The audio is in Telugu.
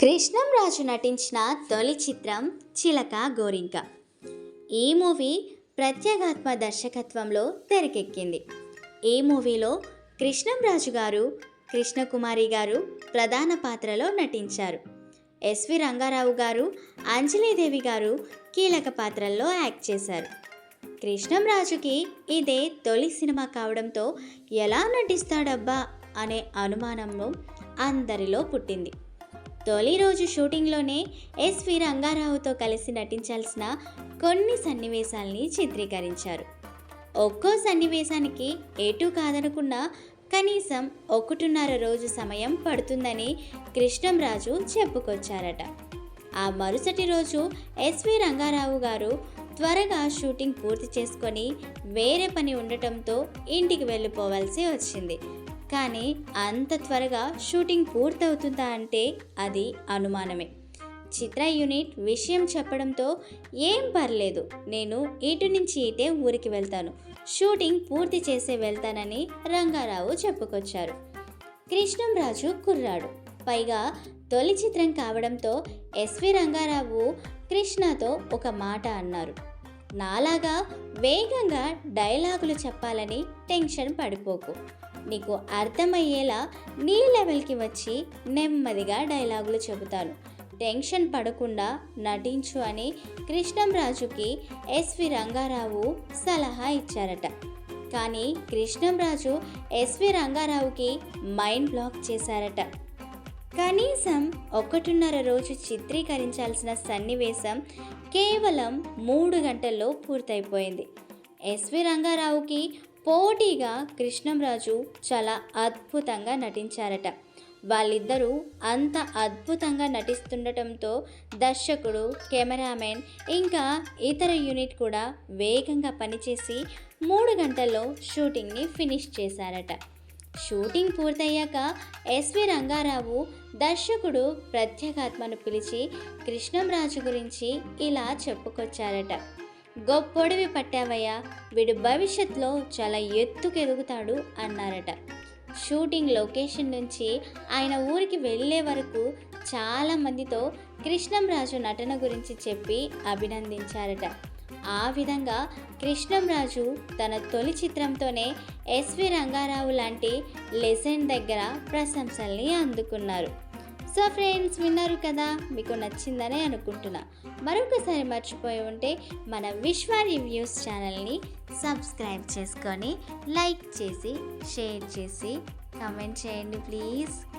కృష్ణం రాజు నటించిన తొలి చిత్రం చిలక గోరింక. ఈ మూవీ ప్రత్యేగాత్మ దర్శకత్వంలో తెరకెక్కింది. ఈ మూవీలో కృష్ణం రాజు గారు కృష్ణకుమారి గారు ప్రధాన పాత్రలో నటించారు. ఎస్వి రంగారావు గారు అంజలీదేవి గారు కీలక పాత్రల్లో యాక్ట్ చేశారు. కృష్ణంరాజుకి ఇదే తొలి సినిమా కావడంతో ఎలా నటిస్తాడబ్బా అనే అనుమానము అందరిలో పుట్టింది. తొలి రోజు షూటింగ్లోనే ఎస్వి రంగారావుతో కలిసి నటించాల్సిన కొన్ని సన్నివేశాల్ని చిత్రీకరించారు. ఒక్కో సన్నివేశానికి ఏటూ కాదనుకున్నా కనీసం ఒకటిన్నర రోజు సమయం పడుతుందని కృష్ణంరాజు చెప్పుకొచ్చారట. ఆ మరుసటి రోజు ఎస్వి రంగారావు గారు త్వరగా షూటింగ్ పూర్తి చేసుకొని వేరే పని ఉండటంతో ఇంటికి వెళ్ళిపోవాల్సి వచ్చింది. కానీ అంత త్వరగా షూటింగ్ పూర్తవుతుందా అంటే అది అనుమానమే. చిత్ర యూనిట్ విషయం చెప్పడంతో ఏం పర్లేదు నేను ఇటు నుంచి ఇటే ఊరికి వెళ్తాను. షూటింగ్ పూర్తి చేసే వెళ్తానని రంగారావు చెప్పుకొచ్చారు. కృష్ణంరాజు కుర్రాడు. పైగా తొలి చిత్రం కావడంతో ఎస్వి రంగారావు కృష్ణతో ఒక మాట అన్నారు. నాలాగా వేగంగా డైలాగులు చెప్పాలని టెన్షన్ పడిపోకు. నీకు అర్థమయ్యేలా నీ లెవెల్కి వచ్చి నెమ్మదిగా డైలాగులు చెబుతాను. టెన్షన్ పడకుండా నటించు అని కృష్ణంరాజుకి ఎస్వి రంగారావు సలహా ఇచ్చారట. కానీ కృష్ణంరాజు ఎస్వి రంగారావుకి మైండ్ బ్లాక్ చేశారట. కనీసం ఒకటిన్నర రోజు చిత్రీకరించాల్సిన సన్నివేశం కేవలం మూడు గంటల్లో పూర్తయిపోయింది. ఎస్వి రంగారావుకి పోటీగా కృష్ణంరాజు చాలా అద్భుతంగా నటించారట. వాళ్ళిద్దరూ అంత అద్భుతంగా నటిస్తుండటంతో దర్శకుడు కెమెరామెన్ ఇంకా ఇతర యూనిట్ కూడా వేగంగా పనిచేసి మూడు గంటల్లో షూటింగ్ని ఫినిష్ చేశారట. షూటింగ్ పూర్తయ్యాక ఎస్వి రంగారావు దర్శకుడు ప్రత్యేకాత్మను పిలిచి కృష్ణంరాజు గురించి ఇలా చెప్పుకొచ్చారట. గొప్పొడివి పట్టావయ్యా వీడు భవిష్యత్తులో చాలా ఎత్తుకెదుగుతాడు అన్నారట. షూటింగ్ లొకేషన్ నుంచి ఆయన ఊరికి వెళ్ళే వరకు చాలా మందితో కృష్ణంరాజు నటన గురించి చెప్పి అభినందించారట. ఆ విధంగా కృష్ణంరాజు తన తొలి చిత్రంతోనే ఎస్వి రంగారావు లాంటి లెజెండ్ దగ్గర ప్రశంసల్ని అందుకున్నారు. సో ఫ్రెండ్స్ విన్నారు కదా? మీకు నచ్చిందనే అనుకుంటున్నా. మరొకసారి మర్చిపోయి ఉంటే మన విశ్వ రివ్యూస్ ఛానల్ని సబ్స్క్రైబ్ చేసుకొని లైక్ చేసి షేర్ చేసి కమెంట్ చేయండి ప్లీజ్.